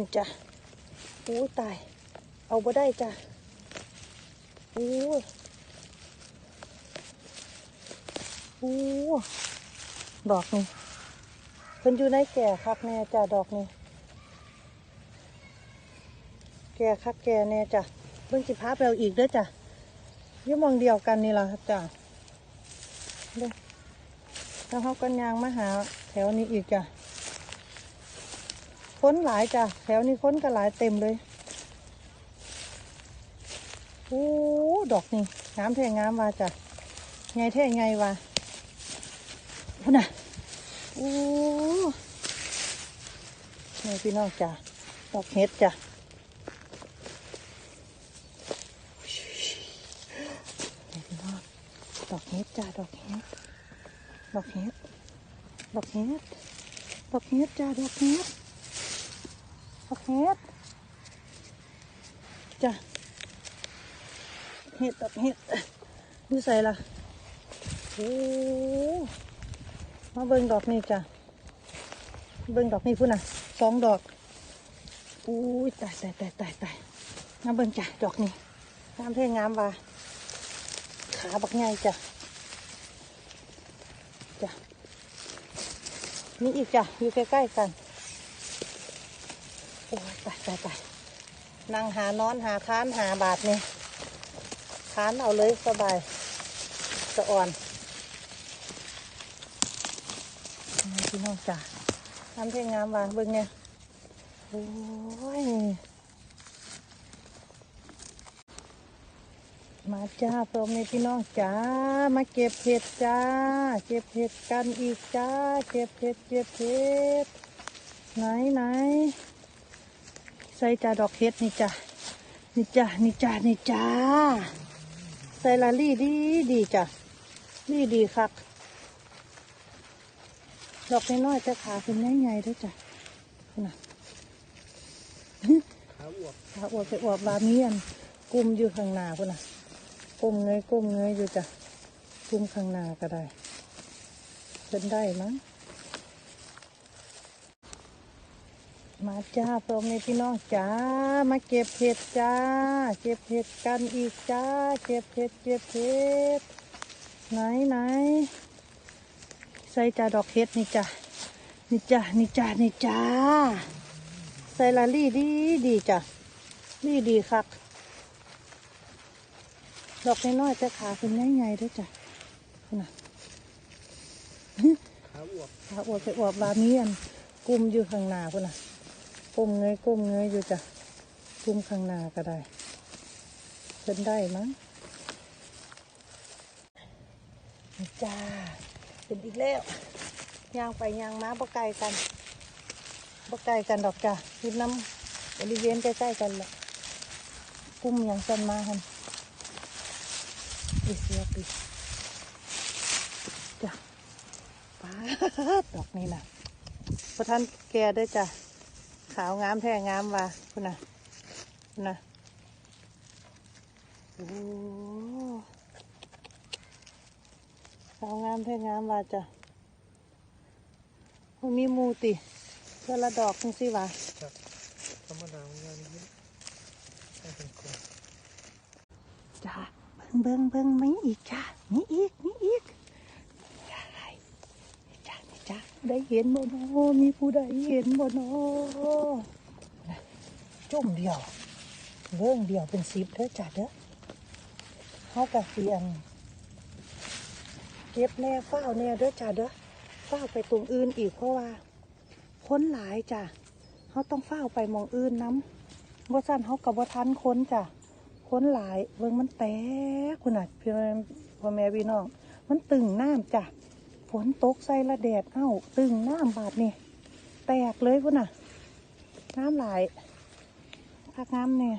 นี่จ้ะอู้ตาย เอาบ่ได้จ้ะอู้อู้ดอกนี่เพิ่นอยู่ในแก่คักแน่จ้ะดอกนี่แก่คักแก่แน่จ้ะเบิ่งสิพาไปเอาอีกเด้อจ้ะยี่มองเดียวกันนี่ล่ะจ้ะเด้อแล้วเขากันยางมาหาแถวนี้อีกจ้ะ ค้นหลายจ้ะแถวนี้ค้นก็หลายเต็มเลยโอ้ดอกนี่งามแท่งามว่าจ้ะไงแท่ไงวะพุ่นน่ะโอ้นี่พี่น้องจ้ะดอกเห็ดจ้ะนี่พี่น้องดอกเห็ดจ้ะดอกเห็ดดอกเห็ดดอกเห็ดดอกเห็ดจ้ะดอกเห็ด ดอกเห็ดจ้ะเห็ดดอกเห็ดดูใส่ละโอ้มาเบิ่งดอกนี่จ้ะเบิ่งดอกนี่พุ่นน่ะสองดอกอุ้ยตายตายตายตายตายมาเบิ่งจ้ะดอกนี่งามเท่งามว่ะขาบักใหญ่จ้ะจ้ะนี่อีกจ้ะอยู่ใกล้ๆกัน อ้ยตายตายตายนั่งหานอนหาค้านหาบาทนี่ค้านเอาเลยสบายสะอ่อนพี่น้องจ๋าทำเพลงงามว่ะเบิ่งเนี่ยโอ้ยมาจ้าพร้อมในพี่น้องจ้ามาเก็บเห็ดจ้า เก็บเห็ดกันอีกจ้า เก็บเห็ดเก็บเห็ดไหนไหน ใส่จ่าดอกเห็ดนี่จ้ะนี่จ้ะนี่จ้ะนี่จ้าใส่ลาลี่ดีดีจ้ะลี่ดีคักดอกน้อยๆแต่ขาเป็นใหญ่ๆด้วยจ้ะน่ะขาอวบขาอวบไปอวบบาเมียนกลุ่มอยู่ข้างหน้าพุ่นน่ะกลุ่มเงยกลุ่มเงยอยู่จ้ะกลุ่มข้างหน้าก็ได้เป็นได้มั้ง มาจ้าพร้อมในพี่น้องจ้า มาเก็บเห็ดจ้า เก็บเห็ดกันอีกจ้า เก็บเห็ดเก็บเห็ดไหนไหนใส่จ้าดอกเห็ดนี่จ้านี่จ้านี่จ้านี่จ้าใส่ละลี่ดีดีจ้ะลี่ดีคักดอกน้อยๆแต่ขาเป็นใหญ่ๆด้วยจ้ะน่ะขาอวบขาอวบไปอวบบาเมียนกลุ่มอยู่ข้างหน้าพุ่นน่ะ ก้มเงยก้มเงยอยู่จ้ะกลุ่มข้างหน้าก็ได้เป็นได้มั้งจ้าเป็นอีกแล้วย่างไปย่างมาบ่ไกลกันบ่ไกลกันดอกจ้ะอยู่น้ำบริเวณใกล้ๆกันแหละกลุ่มอย่างสันมาหันปิเสียปิจ้ะป้าดอกนี่นะพระท่านแกเด้จ้ะ ขาวงามแท้งามว่ะคุณน่ะคุณน่ะโอ้ขาวงามแท้งามว่ะจ้ะพวกมีหมูติเพื่อละดอกนึงสิวะครับธรรมดาของงานนี้ให้เป็นคนจ้ะเบิ้งเบิ้งเบิ้งมีอีกจ้ะมีอีกมีอีกจ้านี่จ้ะนี่จ้ะ ได้เห็นบ่เนาะมีผู้ใดเห็นบ่เนาะจุ่มเดียวเรื่องเดียวเป็นสิบเด้อจ้ะเด้อเขากะเสียนเก็บแน่เฝ้าแน่เด้อจ้ะเด้อเฝ้าไปตรงอื่นอีกเพราะว่าค้นหลายจ้ะเขาต้องเฝ้าไปมองอื่นน้ำว่าสั้นเขากับว่าทันค้นจ้ะค้นหลายเบิ่งมันแตกคุณน่ะพี่พ่อแม่พี่น้อง มันตึงน้ำจ้ะ ฝนตกใส่ละแดด เอ้า ตึงน้ำบาดนี่ แตกเลยคุณน่ะ น้ำหลพักน้ำเนี่ย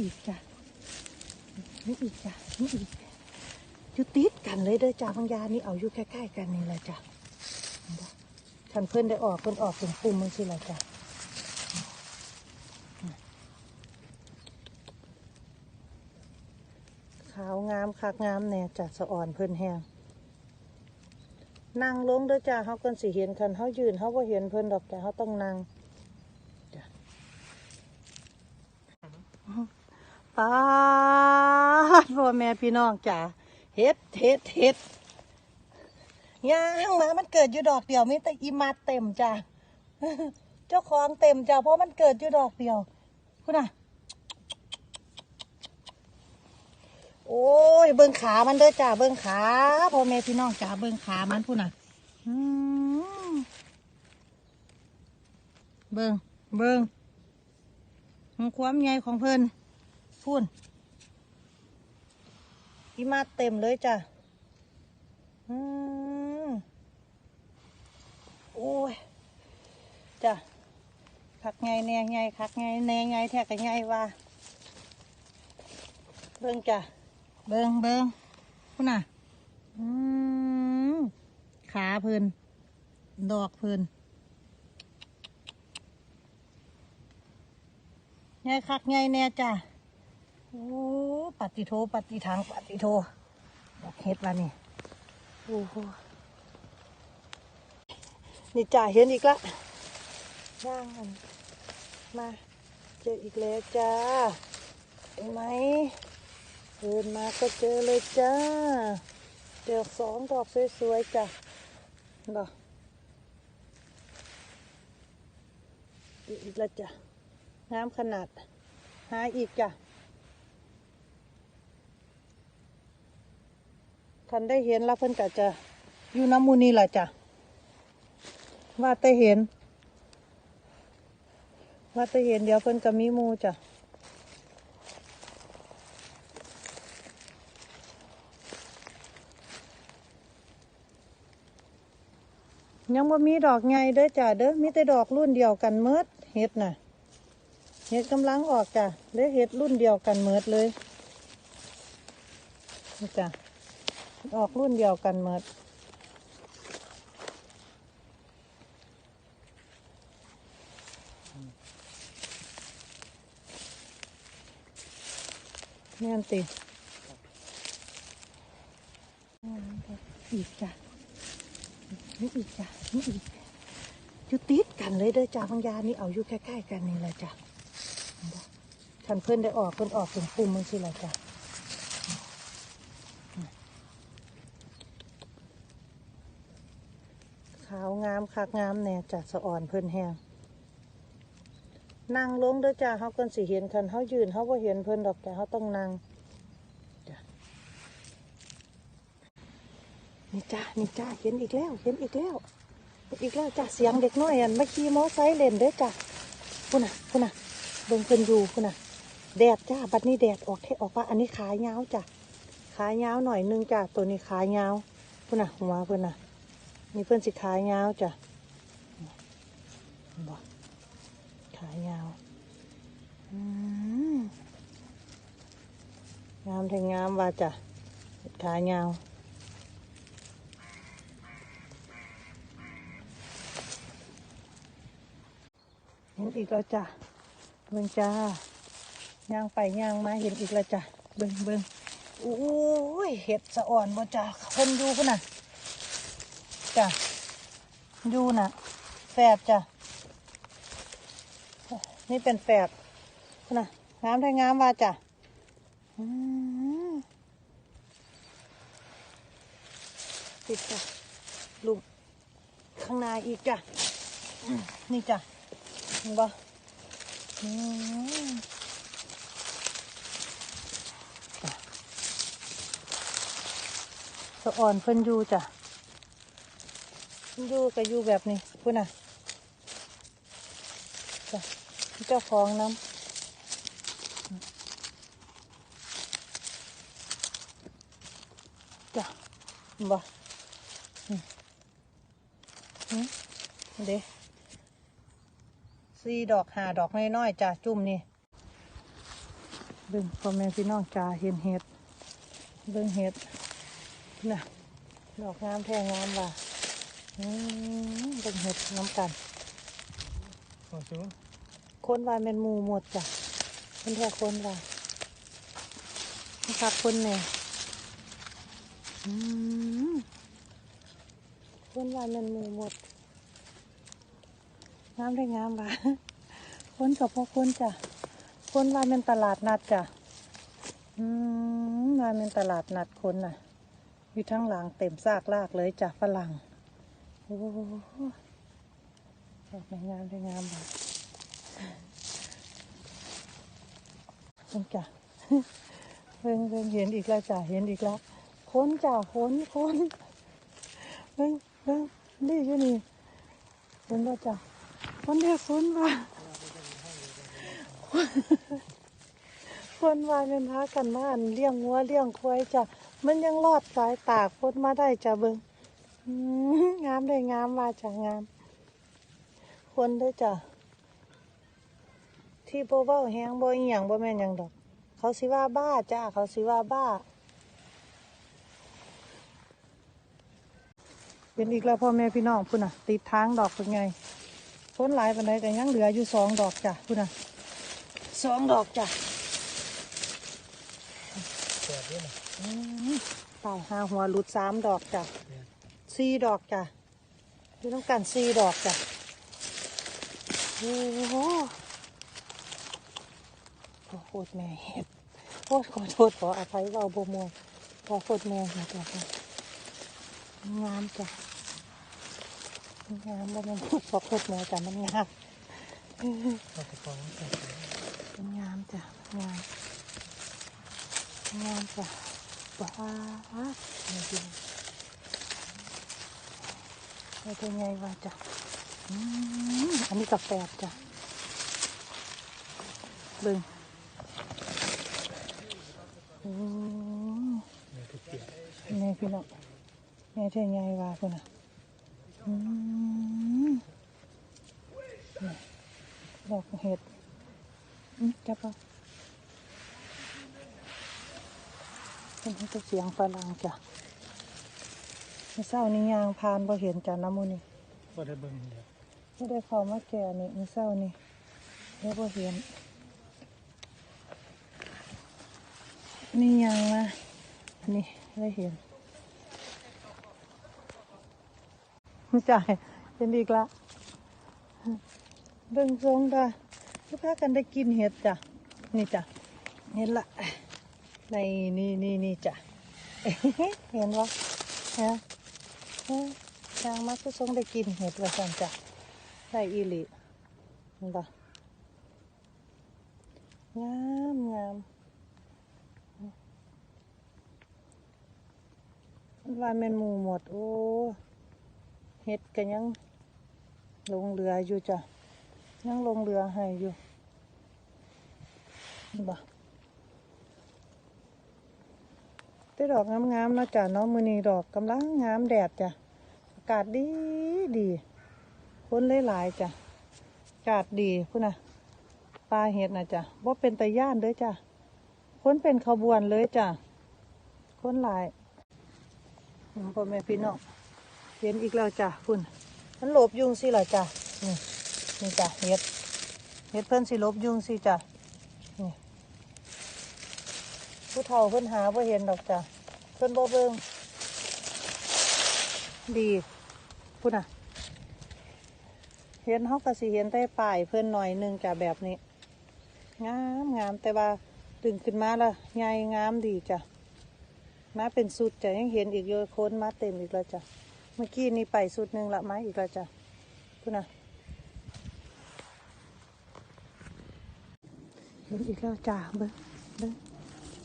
อีกจ้ะนี่อีกจ้ะนี่อีกอยู่ติดกันเลยเด้อจ้าบางยานี่เอาอยู่ใกล้ๆกันนี่แหละจ้ะเห็นปะคันเพื่อนได้ออกเพื่อนออกเป็นปุ่มมันสิแหละจ้ะขาว งามคักงามแน่จ้ะสะอ่อนเพื่อนแห้งนั่งลงเด้อจ้าเขากันสิเห็นคันเขายืนเขาบ่เห็นเพิ่นดอกจ้าเขาต้องนั่งป้าพ่อแม่พี่น้องจ้าเฮ็ดเฮ็ดเฮ็ดย่างมามันเกิดอยู่ดอกเดียวมีแต่อีมาเต็มจ้าเจ้าของเต็มจ้าเพราะมันเกิดอยู่ดอกเดียวคุณน่ะ โอ้ยเบิ่งขามันเด้อจ้าเบิ่งขาพ่อแม่พี่น้องจ้าเบิ่งขามันพูดน่ะเบิ่งเบิ่งของความใหญ่ของเพิ่นพูนอีมาเต็มเลยจ้ะโอ้ยจ้ะคักไงแน่ไงคักไงแน่ไงแท้ก็ไงว่าเบิ่งจ้ะ เบิงเบิงคุณน่ะขาเพิ่นดอกเพิ่นไงคักไงแน่จ้ะโอ้ปฏิโทปฏิทางปฏิโทดอกเห็ดละนี่โอ้โหนี่จ้าเห็นอีกละย่างมันมาเจออีกแล้วจ้าเห็นไหม เดินมาก็เจอเลยจ้าเจอสองดอกสวยๆจ้ะดอกอีกแล้วจ้ะงามขนาด หาอีกจ้ะคันได้เห็นแล้วเพิ่นก็จะอยู่น้ำมูนี่แหละจ้ะว่าแต่เห็น ว่าแต่เห็นเดี๋ยวเพิ่นก็มีมูจ้ะ ยังบ่มีดอกไงเด้อจ้ะเด้อมีแต่ดอกรุ่นเดียวกันเมิดเห็ดน่ะ เห็ดกำลังออกจ้ะเด้อเห็ดรุ่นเดียวกันเมิดเลยนี่จ้ะออกรุ่นเดียวกันเมิดแม่นติอีกจ้ะ นี่อีกจ้ะนี่อีกอยู่ติดกันเลยเด้อจ้าบางยานี่เอาอยู่ใกล้ๆกันนี่แหละจ้ะคันเพื่อนได้ออกเพื่อนออกเป็นปุ่มมันสิละจ้ะขาวงามคักงามแน่จ้ะสะอ่อนเพื่อนแห้งนั่งลงเด้อจ้าเขากันสิเห็นคันเขายืนเขาก็เห็นเพื่อนดอกแต่เขาต้องนั่งจ้ะ นี่จ้านี่จ้าเห็นอีกแล้ว เห็นอีกแล้วเห็นอีกแล้วจ้าเสียงเด็กน้อยอันเมื่อกี้มอไซค์เล่นเด้อจ้าคุณน่ะคุณน่ะเบิ่งเพิ่นอยู่คุณน่ะ แดดจ้าบัดนี้แดดออกเทออกว่าอันนี้ขายาวจ้ะขายาวหน่อยนึงจ้าตัวนี้ขายาวคุณน่ะหัวเพิ่นน่ะนี่เพิ่นสิขายาวจ้ะบอกขายาวงามแทงงามว่าจ้ะขายาว ห็นอีกแล้วจ้ะเบิ่งจ้าย่างไปย่างมาเห็นอีกแล้วจ้ะเบิ่งเบิ่งโอ้ยเห็ดสะอ่อนบ่จ้ะคนอยู่พุ่นน่ะจ้ะอยู่น่ะแฝดจ้ะนี่เป็นแฝดพุ่นน่ะงามได้งามว่าจ้ะติดจ้ะลุมข้างในอีกจ้ะนี่จ้ะ เห็นปะอืมสะอ่อนเพิ่นอยู่จ้ะเพิ่นอยู่ก็อยู่แบบนี้พุ่นน่ะจ้ะเจ้าของน้ำจ้ะเห็นปะอืมอืมเด้ สี่ดอกหาดอกน้อยๆจ้าจุ่มนี่เบิ่งพ่อแม่พี่น้องจ้าเห็นเห็ดเบิ่งเห็ดน่ะดอกงามแท้งามว่ะอืมเบิ่งเห็ดน้ำกันต่อสู้คนว่าเป็นหมูหมดจ้ะคนแท้คนว่านะครับคนเนี่ยอืมคนว่ามันหมูหมด งามได้งามว่ะคนกับพวกคนจ้ะคนว่ามันตลาดนัดจ้ะอืมว่ามันตลาดนัดคนน่ะ อยู่ทั้งหลังเต็มซากลากเลยจ้ะฝรั่งโอ้โหดอกไม้งามได้งามว่ะคนจ้ะเพิ่งเพิ่งเห็นอีกแล้วจ้ะเห็นอีกแล้วคนจ้ะคนคนเพิ่งเพิ่งนี่อยู่นี่เห็นว่าจ้ะ คนเรียกคนว่าคนว่าเป็นพากันมาอันเลี้ยงวัวเลี้ยงควายจ้ะมันยังรอดสายตาคนมาได้จ้ะเบิงงามได้งามว่าจ้ะงาม คนเด้จ้ะที่โบเว้าแฮงบอีหยังโบแม่นยังดอก เขาสิว่าบ้าจ้าเขาสิว่าบ้า เป็นอีกแล้วพ่อแม่พี่น้องพุ่นน่ะ ติดทางดอกเป็นไง นหลายปันไดแต่ยังเหลืออยู่สองดอกจ้ะพุ่นน่ะสองดอกจ้ะแปดด้วยนะอืมตายหาหัวหลุดสามดอกจ้ะแปดสี่ดอกจ้ะอยู่ต้องการสี่ดอกจ้ะโอ้โหขอโทษแม่เห็ดโอ้ยขอโทษขออภัยเบาบมัวขอโทษแม่นะจ้ะงามจ้ะ งามบ่แมันพอโทษแม่จ้ะมันงามมันงามจ้ะงามงามจ้ะว้าวนี่ดีนี่เป็นไงวะจ้ะอันนี้กาแฟจ้ะเบิ่งแม่พี่น้องแม่เท่ไงวะคุณน่ะอืมนี่ดอกเห็ดอืม จับเอาเป็นให้เสียงฝรั่งจ้ะเมื่อเช้านี้ยางพานบ่เห็นจ้ะน้ำมูนี่ก็ได้เบิ่งเดียไม่ได้เข้ามาแก่นี่มื้อเช้านี่เดี๋ยวบ่เห็นนี่ยังนะนี่ได้เห็นจ่ายเป็นอีกละเบิ่งทรงจ้ะ กพากันได้กินเห็ดจ้ะนี่จ้ะเห็นละในนี่นี่นี่จ้ะเห็นวะฮะฮะทางมักก็ทรงได้กินเห็ดว่าสั่นจ้ะได้อีหลีเห็นปะงามงามว่าแมนหมูหมดโอ้เห็ดกันยังลงเรืออยู่จ้ะ ยังลงเรือให้อยู่เห็นปะได้ดอกงามๆนะจ้ะเนาะมือนีดอกกำลังงามแดดจ้ะอากาศดีดีคนหลายๆจ้ะอากาศดีพุ่นนะปลาเห็ดนะจ้ะว่าเป็นตะย่านเด้อจ้ะคนเป็นขบวนเลยจ้ะคนหลายอืมพ่อแม่พี่น้องเห็นอีกแล้วจ้ะพุ่นมันหลบยุงสิล่ะจ้ะนี่ นี่จ้ะเห็ดเห็ดเพิ่นสิลบยุงสิจ้ะนี่ผู้เฒ่าเพิ่นหาบ่เห็นดอกจ้ะเพิ่นบ่เบิ่งดีพุ่นอะ เห็นเขาก็สิเห็นได้ป่ายเพื่อนหน่อยนึงจ้ะแบบนี้ งามงามแต่ว่าดึงขึ้นมาละใหญ่งามดีจ้ะมาเป็นสุดจ้ะยังเห็นอีกเยอะคนมาเต็มอีกแล้วจ้ะเมื่อกี้นี่ไปสุดหนึ่งละไมาอีกแล้วจ้ะพุ่นอะ เห็นอีกแล้วจ้ะเบิ้งเบิ้ง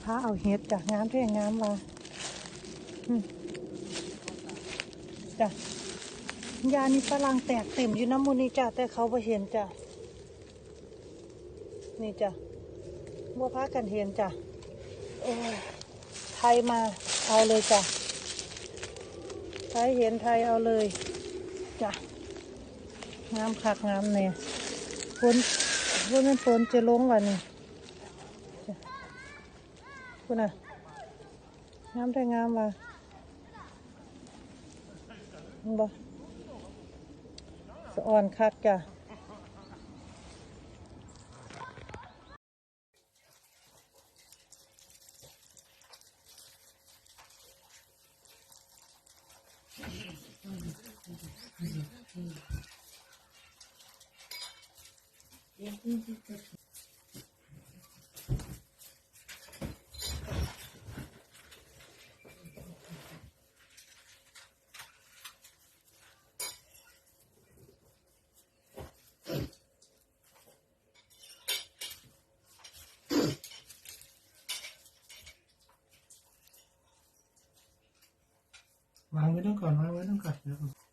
พาเอาเห็ดจ้ะงามแท้งามมาจ้ะยานี่ฝรั่งแตกเต็มอยู่น้ำมูนี่จ้ะแต่เขาบ่เห็นจ้ะนี่จ้ะบัวพากันเห็นจ้ะโอ้ยไทยมาเอาเลยจ้ะไทยเห็นไทยเอาเลยจ้ะงามคักงามเนี่ยฝนฝนมันฝนจะลงวันนี้ คุณน่ะงามแต่งามว่ะบ่สะอ่อนคักจ้ะ ไว้ต้องก่อนวางไว้ต้องก่อนเดี๋ยว